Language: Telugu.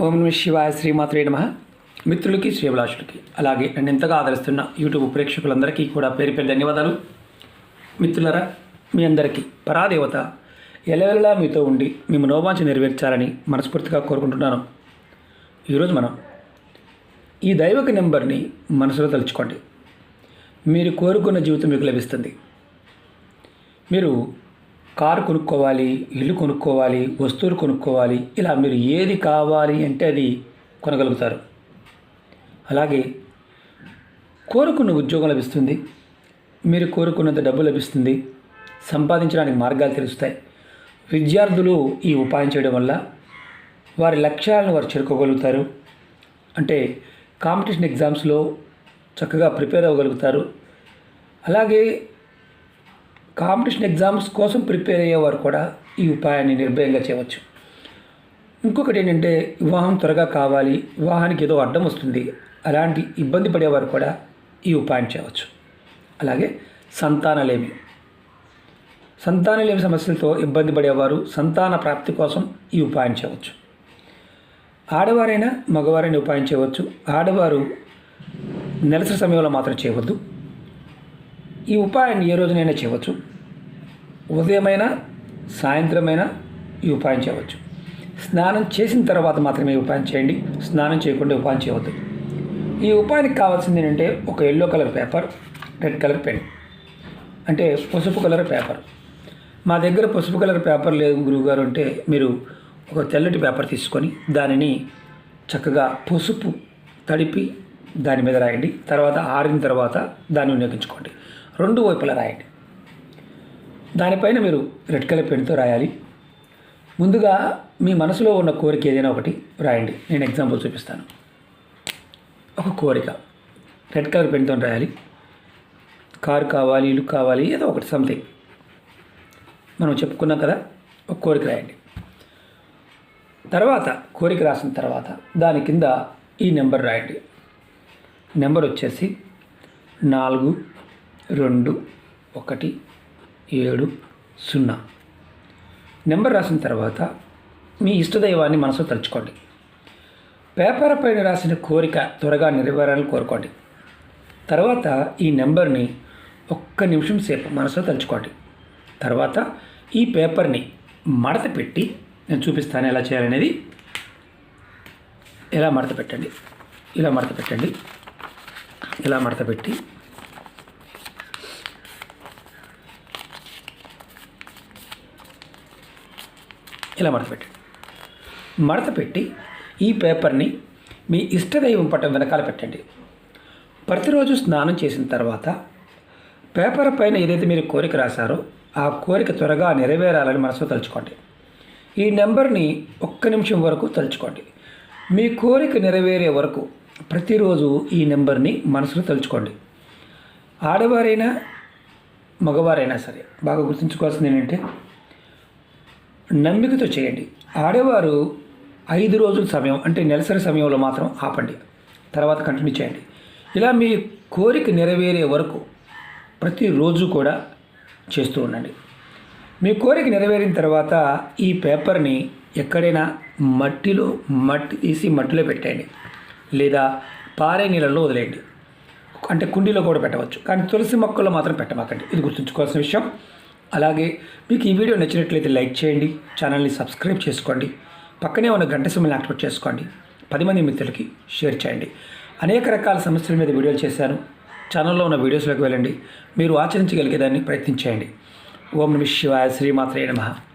ఓం నమ శివాయ శ్రీమాత్రే నమ. మిత్రులకి శ్రీభిలాషులకి అలాగే నన్ను ఎంతగా ఆదరిస్తున్న యూట్యూబ్ ప్రేక్షకులందరికీ కూడా పేరు పేరు ధన్యవాదాలు. మిత్రులరా మీ అందరికీ పరాదేవత ఎలవెలలా మీతో ఉండి మేము నోవాంచి నెరవేర్చాలని మనస్ఫూర్తిగా కోరుకుంటున్నాను. ఈరోజు మనం ఈ దైవక నెంబర్ని మనసులో తలుచుకోండి. మీరు కోరుకున్న జీవితం మీకు లభిస్తుంది. మీరు కారు కొనుక్కోవాలి ఇల్లు కొనుక్కోవాలి వస్తువులు కొనుక్కోవాలి ఇలా మీరు ఏది కావాలి అంటే అది కొనగలుగుతారు. అలాగే కోరుకున్న ఉద్యోగం లభిస్తుంది మీరు కోరుకున్నంత డబ్బు లభిస్తుంది సంపాదించడానికి మార్గాలు తెలుస్తాయి. విద్యార్థులు ఈ ఉపాయం చేయడం వల్ల వారి లక్ష్యాలను వారు చేరుకోగలుగుతారు. అంటే కాంపిటీషన్ ఎగ్జామ్స్లో చక్కగా ప్రిపేర్ అవ్వగలుగుతారు. అలాగే కాంపిటీషన్ ఎగ్జామ్స్ కోసం ప్రిపేర్ అయ్యేవారు కూడా ఈ ఉపాయాన్ని నిర్భయంగా చేయవచ్చు. ఇంకొకటి ఏంటంటే వివాహం త్వరగా కావాలి వివాహానికి ఏదో అడ్డం వస్తుంది అలాంటి ఇబ్బంది పడేవారు కూడా ఈ ఉపాయం చేయవచ్చు. అలాగే సంతానలేమి సంతానలేమి సమస్యలతో ఇబ్బంది పడేవారు సంతాన ప్రాప్తి కోసం ఈ ఉపాయం చేయవచ్చు. ఆడవారైనా మగవారైనా ఉపాయం చేయవచ్చు. ఆడవారు నెలసరి సమయంలో మాత్రం చేయవద్దు. ఈ ఉపాయాన్ని ఏ రోజునైనా చేయవచ్చు. ఉదయమైనా సాయంత్రమైనా ఈ ఉపాయం చేయవచ్చు. స్నానం చేసిన తర్వాత మాత్రమే ఉపాయం చేయండి. స్నానం చేయకుండా ఉపాయం చేయవద్దు. ఈ ఉపాయానికి కావాల్సింది ఏంటంటే ఒక yellow colour paper red colour pen అంటే పసుపు కలర్ పేపర్ మా దగ్గర పసుపు కలర్ పేపర్ లేదు గురువుగారు అంటే మీరు ఒక తెల్లటి పేపర్ తీసుకొని దానిని చక్కగా పసుపు తడిపి దాని మీద రాయండి. తర్వాత ఆరిన తర్వాత దాన్ని వినియోగించుకోండి. రెండు వైపులా రాయండి. దానిపైన మీరు రెడ్ కలర్ పెన్తో రాయాలి. ముందుగా మీ మనసులో ఉన్న కోరిక ఏదైనా ఒకటి రాయండి. నేను ఎగ్జాంపుల్ చూపిస్తాను. ఒక కోరిక. రెడ్ కలర్ పెన్తో రాయాలి. కారు కావాలి ఇల్లు కావాలి ఏదో ఒకటి సంథింగ్ మనం చెప్పుకున్నాం కదా ఒక కోరిక రాయండి. తర్వాత కోరిక రాసిన తర్వాత దాని కింద ఈ నెంబర్ రాయండి. నెంబర్ వచ్చేసి నాలుగు రెండు ఒకటి ఏడు సున్నా. నెంబర్ రాసిన తర్వాత మీ ఇష్టదైవాన్ని మనసులో తలుచుకోండి. పేపర్ పైన రాసిన కోరిక త్వరగా నెరవేరాలని కోరుకోండి. తర్వాత ఈ నెంబర్ని ఒక్క నిమిషం సేపు మనసులో తలుచుకోండి. తర్వాత ఈ పేపర్ని మడత పెట్టి నేను చూపిస్తాను ఎలా చేయాలనేది. ఇలా మడత పెట్టండి. ఇలా మడత పెట్టండి. ఇలా మడత పెట్టి ఇలా మడత పెట్టండి మడత పెట్టి ఈ పేపర్ని మీ ఇష్టదైవం పట్టం వెనకాల పెట్టండి. ప్రతిరోజు స్నానం చేసిన తర్వాత పేపర్ పైన ఏదైతే మీరు కోరిక రాశారో ఆ కోరిక త్వరగా నెరవేరాలని మనసులో తలుచుకోండి. ఈ నెంబర్ని ఒక్క నిమిషం వరకు తలుచుకోండి. మీ కోరిక నెరవేరే వరకు ప్రతిరోజు ఈ నెంబర్ని మనసులో తలుచుకోండి. ఆడవారైనా మగవారైనా సరే బాగా గుర్తుంచుకోవాల్సింది ఏంటంటే నమ్మికతో చేయండి. ఆడేవారు ఐదు రోజుల సమయం అంటే నెలసరి సమయంలో మాత్రం ఆపండి. తర్వాత కంటిన్యూ చేయండి. ఇలా మీ కోరిక నెరవేరే వరకు ప్రతిరోజు కూడా చేస్తూ ఉండండి. మీ కోరిక నెరవేరిన తర్వాత ఈ పేపర్ని ఎక్కడైనా మట్టిలో మట్టి తీసి మట్టిలో పెట్టండి లేదా పారే నీళ్ళలో వదిలేయండి. అంటే కుండీలో కూడా పెట్టవచ్చు. కానీ తులసి మొక్కల్లో మాత్రం పెట్టమాకండి. ఇది గుర్తుంచుకోవాల్సిన విషయం. అలాగే మీకు ఈ వీడియో నచ్చినట్లయితే లైక్ చేయండి ఛానల్ని సబ్స్క్రైబ్ చేసుకోండి పక్కనే ఉన్న గంట సిమ్మల్ని యాక్టివేట్ చేసుకోండి పది మంది మిత్రులకి షేర్ చేయండి. అనేక రకాల సమస్యల మీద వీడియోలు చేశాను. ఛానల్లో ఉన్న వీడియోస్లోకి వెళ్ళండి. మీరు ఆచరించగలిగేదాన్ని ప్రయత్నించేయండి. ఓం నమ శివాయ శ్రీమాత్రే నమః.